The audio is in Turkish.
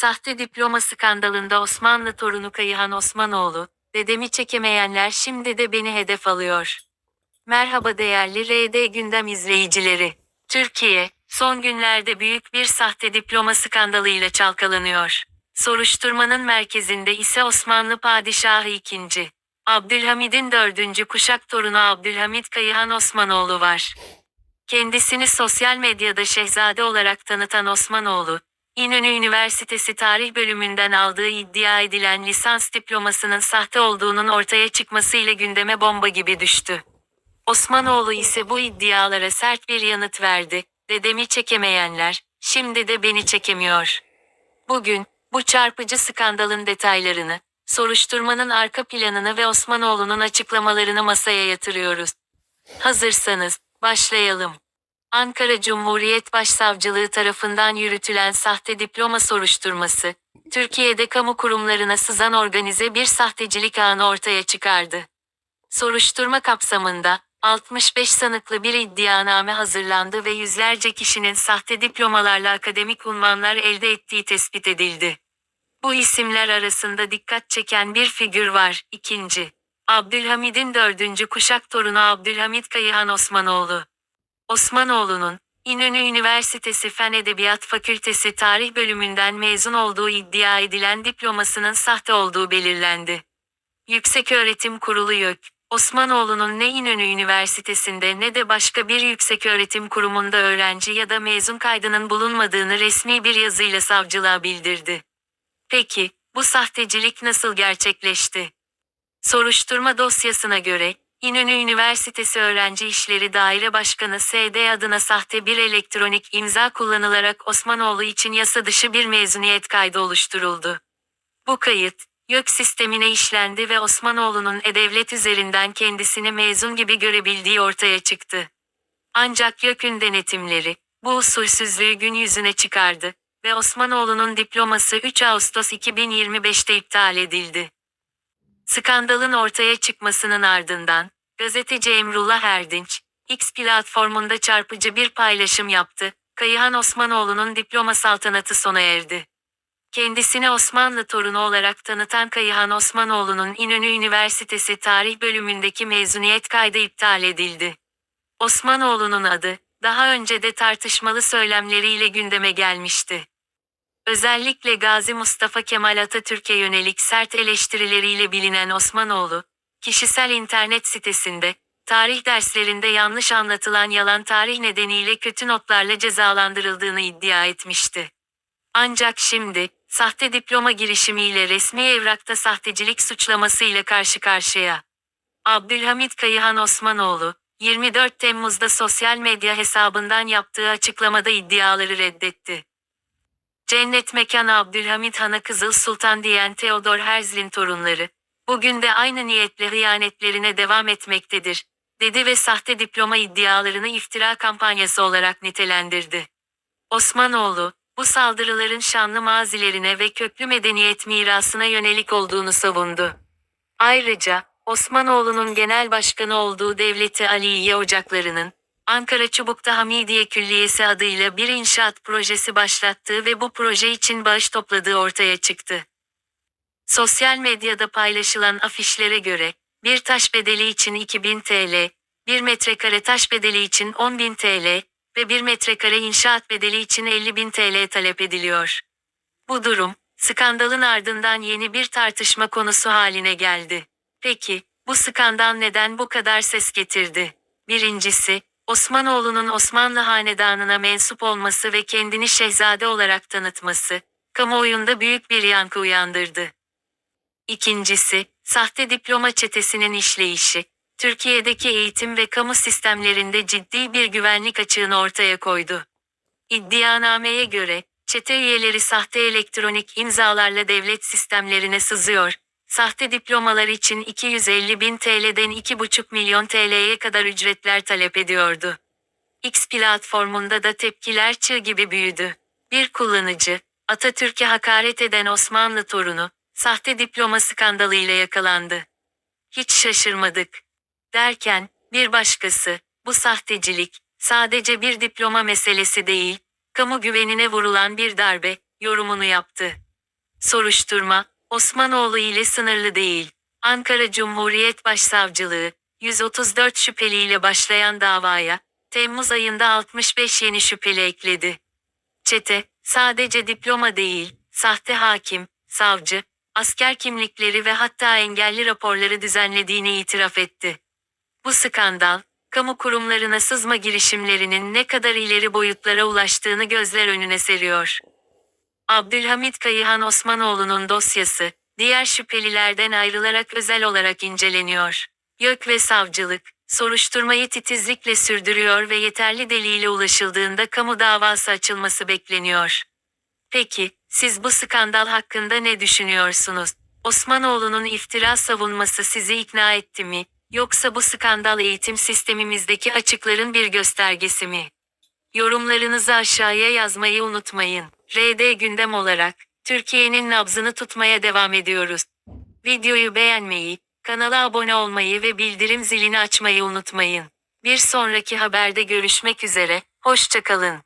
Sahte diploma skandalında Osmanlı torunu Kayıhan Osmanoğlu, dedemi çekemeyenler şimdi de beni hedef alıyor. Merhaba değerli RD Gündem izleyicileri. Türkiye, son günlerde büyük bir sahte diploma skandalıyla çalkalanıyor. Soruşturmanın merkezinde ise Osmanlı Padişahı II. Abdülhamid'in dördüncü kuşak torunu Abdülhamid Kayıhan Osmanoğlu var. Kendisini sosyal medyada şehzade olarak tanıtan Osmanoğlu, İnönü Üniversitesi Tarih bölümünden aldığı iddia edilen lisans diplomasının sahte olduğunun ortaya çıkmasıyla gündeme bomba gibi düştü. Osmanoğlu ise bu iddialara sert bir yanıt verdi. Dedemi çekemeyenler, şimdi de beni çekemiyor. Bugün, bu çarpıcı skandalın detaylarını, soruşturmanın arka planını ve Osmanoğlu'nun açıklamalarını masaya yatırıyoruz. Hazırsanız, başlayalım. Ankara Cumhuriyet Başsavcılığı tarafından yürütülen sahte diploma soruşturması, Türkiye'de kamu kurumlarına sızan organize bir sahtecilik ağını ortaya çıkardı. Soruşturma kapsamında, 65 sanıklı bir iddianame hazırlandı ve yüzlerce kişinin sahte diplomalarla akademik unvanlar elde ettiği tespit edildi. Bu isimler arasında dikkat çeken bir figür var. İkinci, Abdülhamid'in dördüncü kuşak torunu Abdülhamid Kayıhan Osmanoğlu. Osmanoğlu'nun, İnönü Üniversitesi Fen Edebiyat Fakültesi Tarih bölümünden mezun olduğu iddia edilen diplomasının sahte olduğu belirlendi. Yükseköğretim Kurulu YÖK, Osmanoğlu'nun ne İnönü Üniversitesi'nde ne de başka bir yükseköğretim kurumunda öğrenci ya da mezun kaydının bulunmadığını resmi bir yazıyla savcılığa bildirdi. Peki, bu sahtecilik nasıl gerçekleşti? Soruşturma dosyasına göre, İnönü Üniversitesi Öğrenci İşleri Daire Başkanı SD adına sahte bir elektronik imza kullanılarak Osmanoğlu için yasa dışı bir mezuniyet kaydı oluşturuldu. Bu kayıt, YÖK sistemine işlendi ve Osmanoğlu'nun e-devlet üzerinden kendisini mezun gibi görebildiği ortaya çıktı. Ancak YÖK'ün denetimleri, bu usulsüzlüğü gün yüzüne çıkardı ve Osmanoğlu'nun diploması 3 Ağustos 2025'te iptal edildi. Skandalın ortaya çıkmasının ardından, gazeteci Emrullah Erdinç, X platformunda çarpıcı bir paylaşım yaptı. Kayıhan Osmanoğlu'nun diploma saltanatı sona erdi. Kendisini Osmanlı torunu olarak tanıtan Kayıhan Osmanoğlu'nun İnönü Üniversitesi Tarih bölümündeki mezuniyet kaydı iptal edildi. Osmanoğlu'nun adı, daha önce de tartışmalı söylemleriyle gündeme gelmişti. Özellikle Gazi Mustafa Kemal Atatürk'e yönelik sert eleştirileriyle bilinen Osmanoğlu, kişisel internet sitesinde, tarih derslerinde yanlış anlatılan yalan tarih nedeniyle kötü notlarla cezalandırıldığını iddia etmişti. Ancak şimdi, sahte diploma girişimiyle resmi evrakta sahtecilik suçlamasıyla karşı karşıya. Abdülhamit Kayıhan Osmanoğlu, 24 Temmuz'da sosyal medya hesabından yaptığı açıklamada iddiaları reddetti. Cennet mekanı Abdülhamit Han'a Kızıl Sultan diyen Theodor Herzl'in torunları, bugün de aynı niyetle hıyanetlerine devam etmektedir, dedi ve sahte diploma iddialarını iftira kampanyası olarak nitelendirdi. Osmanoğlu, bu saldırıların şanlı mazilerine ve köklü medeniyet mirasına yönelik olduğunu savundu. Ayrıca, Osmanoğlu'nun genel başkanı olduğu Devleti Aliye Ocakları'nın, Ankara Çubuk'ta Hamidiye Külliyesi adıyla bir inşaat projesi başlattığı ve bu proje için bağış topladığı ortaya çıktı. Sosyal medyada paylaşılan afişlere göre, bir taş bedeli için 2000 TL, bir metrekare taş bedeli için 10.000 TL ve bir metrekare inşaat bedeli için 50.000 TL talep ediliyor. Bu durum, skandalın ardından yeni bir tartışma konusu haline geldi. Peki, bu skandal neden bu kadar ses getirdi? Birincisi, Osmanoğlu'nun Osmanlı hanedanına mensup olması ve kendini şehzade olarak tanıtması, kamuoyunda büyük bir yankı uyandırdı. İkincisi, sahte diploma çetesinin işleyişi, Türkiye'deki eğitim ve kamu sistemlerinde ciddi bir güvenlik açığını ortaya koydu. İddianameye göre, çete üyeleri sahte elektronik imzalarla devlet sistemlerine sızıyor, sahte diplomalar için 250 bin TL'den 2,5 milyon TL'ye kadar ücretler talep ediyordu. X platformunda da tepkiler çığ gibi büyüdü. Bir kullanıcı, Atatürk'e hakaret eden Osmanlı torunu, sahte diploma skandalıyla yakalandı. Hiç şaşırmadık. Derken, bir başkası, bu sahtecilik, sadece bir diploma meselesi değil, kamu güvenine vurulan bir darbe, yorumunu yaptı. Soruşturma, Osmanoğlu ile sınırlı değil. Ankara Cumhuriyet Başsavcılığı, 134 şüpheliyle başlayan davaya, Temmuz ayında 65 yeni şüpheli ekledi. Çete, sadece diploma değil, sahte hakim, savcı, asker kimlikleri ve hatta engelli raporları düzenlediğini itiraf etti. Bu skandal, kamu kurumlarına sızma girişimlerinin ne kadar ileri boyutlara ulaştığını gözler önüne seriyor. Abdülhamit Kayıhan Osmanoğlu'nun dosyası, diğer şüphelilerden ayrılarak özel olarak inceleniyor. YÖK ve savcılık, soruşturmayı titizlikle sürdürüyor ve yeterli delile ulaşıldığında kamu davası açılması bekleniyor. Peki, siz bu skandal hakkında ne düşünüyorsunuz? Osmanoğlu'nun iftira savunması sizi ikna etti mi? Yoksa bu skandal eğitim sistemimizdeki açıkların bir göstergesi mi? Yorumlarınızı aşağıya yazmayı unutmayın. RD gündem olarak Türkiye'nin nabzını tutmaya devam ediyoruz. Videoyu beğenmeyi, kanala abone olmayı ve bildirim zilini açmayı unutmayın. Bir sonraki haberde görüşmek üzere, hoşçakalın.